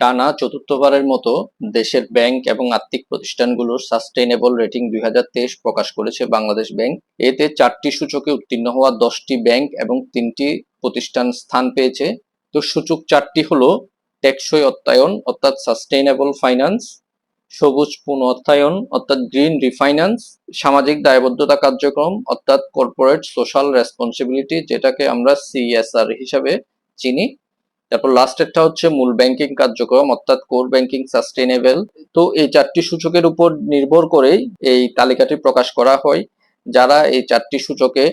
টানা চতুর্থবারের মতো দেশের ব্যাংক এবং আর্থিক প্রতিষ্ঠানগুলোর সাস্টেইনেবল রেটিং দু হাজার তেইশ প্রকাশ করেছে বাংলাদেশ ব্যাংক। এতে চারটি সূচকে উত্তীর্ণ হওয়া দশটি ব্যাংক এবং তিনটি প্রতিষ্ঠান স্থান পেয়েছে। তো সূচক চারটি হলো টেকসই অর্থায়ন, অর্থাৎ সাস্টেইনেবল ফাইন্যান্স, সবুজ পুনঃঅর্থায়ন অর্থাৎ গ্রিন রিফাইন্যান্স, সামাজিক দায়বদ্ধতা কার্যক্রম, অর্থাৎ কর্পোরেট সোশ্যাল রেসপন্সিবিলিটি, যেটাকে আমরা সিএসআর হিসাবে চিনি। তারপর লাস্টেরটা হচ্ছে মূল ব্যাংকিং কার্যক্রম, অর্থাৎ কোর ব্যাংকিং সাস্টেইনেবল তো এই চারটি সূচকের উপর নির্ভর করেই এই তালিকাটি প্রকাশ করা হয়। যারা এই চারটি সূচকে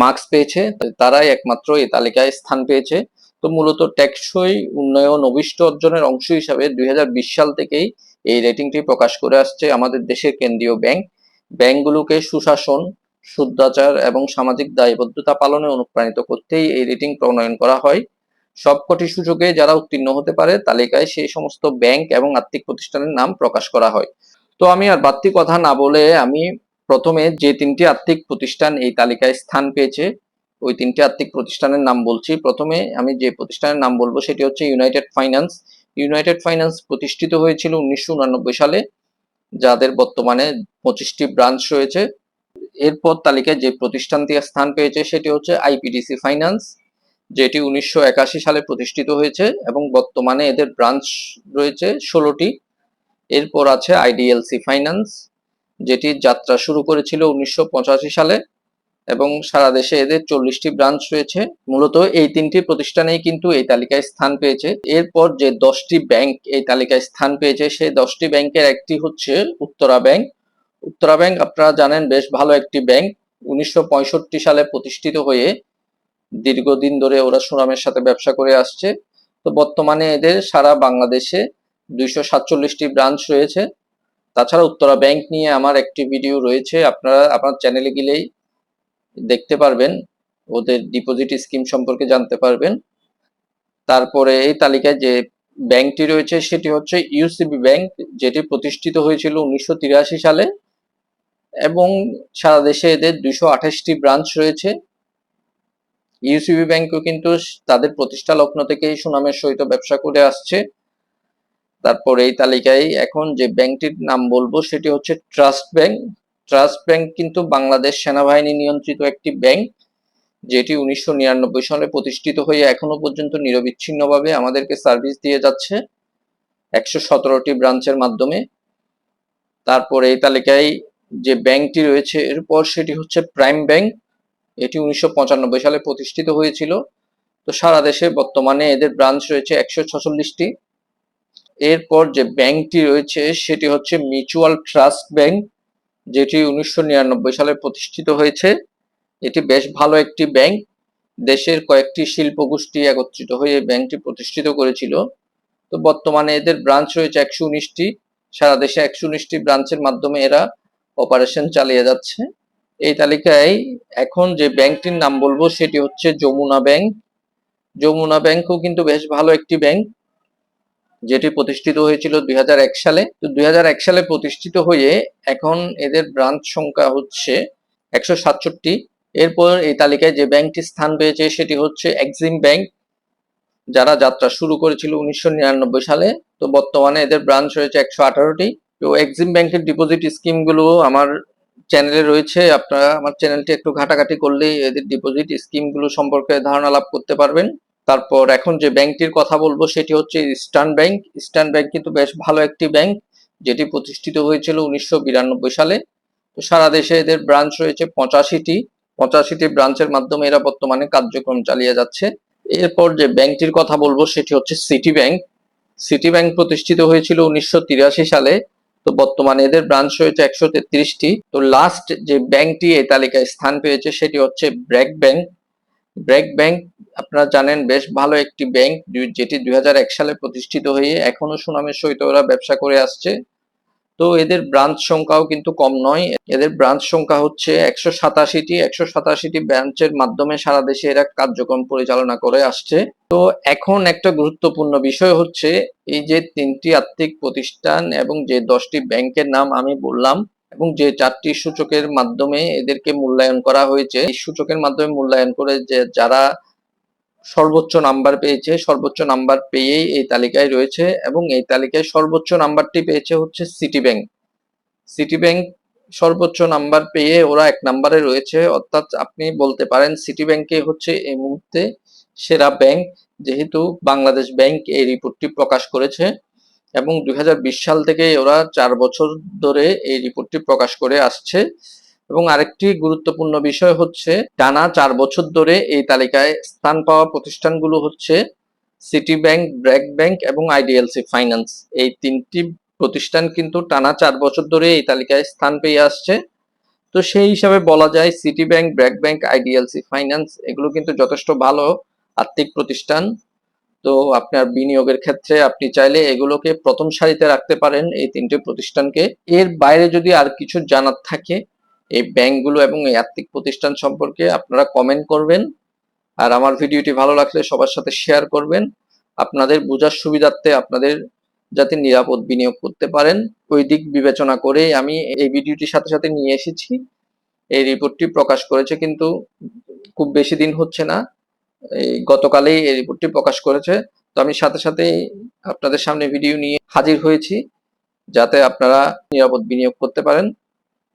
মার্কস পেয়েছে, তারাই একমাত্র এই তালিকায় স্থান পেয়েছে। তো মূলত টেকসই উন্নয়ন, অভিষ্ট অর্জনের অংশ হিসাবে দুই হাজার বিশ সাল থেকেই এই রেটিংটি প্রকাশ করে আসছে আমাদের দেশের কেন্দ্রীয় ব্যাংক ব্যাংকগুলোকে সুশাসন শুদ্ধাচার এবং সামাজিক দায়বদ্ধতা পালনে অনুপ্রাণিত করতেই এই রেটিং প্রণয়ন করা হয়। সবকটি সূচকে যারা উত্তীর্ণ হতে পারে, তালিকায় সেই সমস্ত ব্যাংক এবং আর্থিক প্রতিষ্ঠানের নাম প্রকাশ করা হয়। তো আমি আর বাড়তি কথা না বলে আমি প্রথমে যে তিনটি আর্থিক প্রতিষ্ঠান এই তালিকায় স্থান পেয়েছে, ওই তিনটি আর্থিক প্রতিষ্ঠানের নাম বলছি। প্রথমে আমি যে প্রতিষ্ঠানের নাম বলব সেটি হচ্ছে ইউনাইটেড ফাইন্যান্স ইউনাইটেড ফাইন্যান্স প্রতিষ্ঠিত হয়েছিল উনিশশো সালে, যাদের বর্তমানে পঁচিশটি ব্রাঞ্চ রয়েছে। এরপর তালিকায় যে প্রতিষ্ঠানটি স্থান পেয়েছে সেটি হচ্ছে আইপিডিসি ফাইন্যান্স যেটি উনিশশো একাশি সালে প্রতিষ্ঠিত হয়েছে এবং বর্তমানে এদের ব্রাঞ্চ রয়েছে ষোলোটি। এরপর আছে আইডিএলসি ফাইন্যান্স যেটি যাত্রা শুরু করেছিল উনিশশো পঁচাশি সালে এবং সারা দেশে এদের চল্লিশটি ব্রাঞ্চ রয়েছে। মূলত এই তিনটি প্রতিষ্ঠানেই কিন্তু এই তালিকায় স্থান পেয়েছে। এরপর যে দশটি ব্যাংক এই তালিকায় স্থান পেয়েছে, সেই দশটি ব্যাংকের একটি হচ্ছে উত্তরা ব্যাংক উত্তরা ব্যাংক আপনারা জানেন বেশ ভালো একটি ব্যাংক উনিশশো পঁয়ষট্টি সালে প্রতিষ্ঠিত হয়ে দীর্ঘদিন ধরে ওরা সুনামের সাথে ব্যবসা করে আসছে। তো বর্তমানে এদের সারা বাংলাদেশে দুইশো সাতচল্লিশটি ব্রাঞ্চ রয়েছে। তাছাড়া উত্তরা ব্যাংক নিয়ে আমার একটি ভিডিও রয়েছে। আপনারা আপনার চ্যানেলে গেলেই দেখতে পারবেন, ওদের ডিপোজিট স্কিম সম্পর্কে জানতে পারবেন। তারপরে এই তালিকায় যে ব্যাংকটি রয়েছে, সেটি হচ্ছে ইউসিবি ব্যাংক যেটি প্রতিষ্ঠিত হয়েছিল উনিশশো তিরাশি সালে। এবং সারা দেশে এদের দুইশো আঠাশটি ব্রাঞ্চ রয়েছে। ইউসিবি ব্যাংকও কিন্তু তাদের প্রতিষ্ঠা লগ্ন থেকেই সুনামের সহিত ব্যবসা করে আসছে। তারপর এই তালিকায় এখন যে ব্যাংকটির নাম বলব সেটি হচ্ছে ট্রাস্ট ব্যাংক। ট্রাস্ট ব্যাংক কিন্তু বাংলাদেশ সেনাবাহিনী নিয়ন্ত্রিত একটি ব্যাংক, যেটি উনিশশো নিরানব্বই সালে প্রতিষ্ঠিত হয়ে এখনও পর্যন্ত নিরবিচ্ছিন্নভাবে আমাদেরকে সার্ভিস দিয়ে যাচ্ছে একশো সতেরোটি ব্রাঞ্চের মাধ্যমে। তারপর এই তালিকায় যে ব্যাংকটি রয়েছে, এরপর সেটি হচ্ছে প্রাইম ব্যাংক। এটি উনিশশো পঁচানব্বই সালে প্রতিষ্ঠিত হয়েছিল। তো সারা দেশে বর্তমানে এদের ব্রাঞ্চ রয়েছে একশো ছচল্লিশটি। এরপর যে ব্যাংকটি রয়েছে, সেটি হচ্ছে মিউচুয়াল ট্রাস্ট ব্যাংক যেটি উনিশশো নিরানব্বই সালে প্রতিষ্ঠিত হয়েছে। এটি বেশ ভালো একটি ব্যাংক দেশের কয়েকটি শিল্প গোষ্ঠী একত্রিত হয়ে ব্যাংকটি প্রতিষ্ঠিত করেছিল। তো বর্তমানে এদের ব্রাঞ্চ রয়েছে একশো উনিশটি। সারা দেশে একশো উনিশটি ব্রাঞ্চের মাধ্যমে এরা অপারেশন চালিয়ে যাচ্ছে। এই তালিকায় এখন যে ব্যাংকটির নাম বলব সেটি হচ্ছে যমুনা ব্যাংক। যমুনা ব্যাংকও কিন্তু বেশ ভালো একটি ব্যাংক, যেটি প্রতিষ্ঠিত হয়েছিল দু হাজার এক সালে। তো দু হাজার এক সালে প্রতিষ্ঠিত হয়ে এখন এদের ব্রাঞ্চ সংখ্যা হচ্ছে একশো সাতষট্টি। এরপর এই তালিকায় যে ব্যাংকটি স্থান পেয়েছে সেটি হচ্ছে এক্সিম ব্যাংক, যারা যাত্রা শুরু করেছিল উনিশশো নিরানব্বই সালে। তো বর্তমানে এদের ব্রাঞ্চ রয়েছে একশো আঠারোটি। তো এক্সিম ব্যাংকের ডিপোজিট স্কিমগুলো আমার চ্যানেলে রয়েছে, আপনারা আমার চ্যানেলটি একটু ঘাটাঘাটি করলেই এদের ডিপোজিট স্কিমগুলো সম্পর্কে ধারণা লাভ করতে পারবেন। তারপর এখন যে ব্যাংকটির কথা বলব, সেটি হচ্ছে ইস্টার্ন ব্যাংক ইস্টার্ন ব্যাংক কিন্তু বেশ ভালো একটি ব্যাংক যেটি প্রতিষ্ঠিত হয়েছিল উনিশশো বিরানব্বই সালে। তো সারা দেশে এদের ব্রাঞ্চ রয়েছে পঁচাশিটি। পঁচাশিটি ব্রাঞ্চের মাধ্যমে এরা বর্তমানে কার্যক্রম চালিয়ে যাচ্ছে। এরপর যে ব্যাংকটির কথা বলব, সেটি হচ্ছে সিটি ব্যাংক সিটি ব্যাংক প্রতিষ্ঠিত হয়েছিল উনিশশো তিরাশি সালে। তো বর্তমানে এদের ব্রাঞ্চ হয়েছে একশো তেত্রিশটি। তো লাস্ট যে ব্যাংকটি এই তালিকায় স্থান পেয়েছে সেটি হচ্ছে ব্র্যাক ব্যাংক ব্র্যাক ব্যাংক আপনারা জানেন, বেশ ভালো একটি ব্যাংক, যেটি দুই হাজার এক সালে প্রতিষ্ঠিত হয়ে এখনও সুনামের সহিত ওরা ব্যবসা করে আসছে। তো এদের ব্রাঞ্চ সংখ্যাও কিন্তু কম নয়। এদের ব্রাঞ্চ সংখ্যা হচ্ছে একশো সাতাশিটি। একশো সাতাশিটি ব্রাঞ্চের মাধ্যমে সারা দেশে এরা কার্যক্রম পরিচালনা করে আসছে। তো এখন একটা গুরুত্বপূর্ণ বিষয় হচ্ছে, এই যে তিনটি আর্থিক প্রতিষ্ঠান এবং যে দশটি ব্যাংকের নাম আমি বললাম এবং যে চারটি সূচকের মাধ্যমে এদেরকে মূল্যায়ন করা হয়েছে, এই সূচকের মাধ্যমে মূল্যায়ন করে যে যারা সর্বোচ্চ নাম্বার পেয়েছে, সর্বোচ্চ নাম্বার পেয়েই এই তালিকায় রয়েছে এবং এই তালিকায় সর্বোচ্চ নাম্বারটি পেয়েছে হচ্ছে সিটি ব্যাংক সিটি ব্যাংক সর্বোচ্চ নাম্বার পেয়ে ওরা এক নাম্বারে রয়েছে, অর্থাৎ আপনি বলতে পারেন সিটি ব্যাংকে হচ্ছে এই মুহূর্তে সেরা ব্যাংক যেহেতু বাংলাদেশ ব্যাংক এই রিপোর্টটি প্রকাশ করেছে এবং দুই হাজার বিশ সাল থেকে ওরা চার বছর ধরে এই রিপোর্টটি প্রকাশ করে আসছে। এবং আরেকটি গুরুত্বপূর্ণ বিষয় হচ্ছে, টানা চার বছর ধরে এই তালিকায় স্থান পাওয়া প্রতিষ্ঠানগুলো হচ্ছে সিটি ব্যাংক ব্র্যাক ব্যাংক এবং আইডিএলসি ফাইন্যান্স এই তিনটি প্রতিষ্ঠান কিন্তু টানা চার বছর ধরে এই তালিকায় স্থান পেয়ে আসছে। তো সেই হিসাবে বলা যায় City Bank BRAC Bank IDLC finance এগুলো কিন্তু যথেষ্ট ভালো আর্থিক প্রতিষ্ঠান। তো আপনার বিনিয়োগের ক্ষেত্রে আপনি চাইলে এগুলোকে প্রথম সারিতে রাখতে পারেন এই তিনটে প্রতিষ্ঠানকে। এর বাইরে যদি আর কিছু জানার থাকে এই ব্যাংকগুলো এবং এই আর্থিক প্রতিষ্ঠান সম্পর্কে আপনারা কমেন্ট করবেন। আর আমার ভিডিওটি ভালো লাগলে সবার সাথে শেয়ার করবেন। আপনাদের বোঝার সুবিধার্থে আপনাদের যাতে নিরাপদ বিনিয়োগ করতে পারেন। ওই দিক বিবেচনা করেই আমি এই ভিডিওটির সাথে সাথে নিয়ে এসেছি। এই রিপোর্টটি প্রকাশ করেছে কিন্তু খুব বেশি দিন হচ্ছে না। এই গতকালেই এই রিপোর্টটি প্রকাশ করেছে। তো আমি সাথে সাথে আপনাদের সামনে ভিডিও নিয়ে হাজির হয়েছি। যাতে আপনারা নিরাপদ বিনিয়োগ করতে পারেন।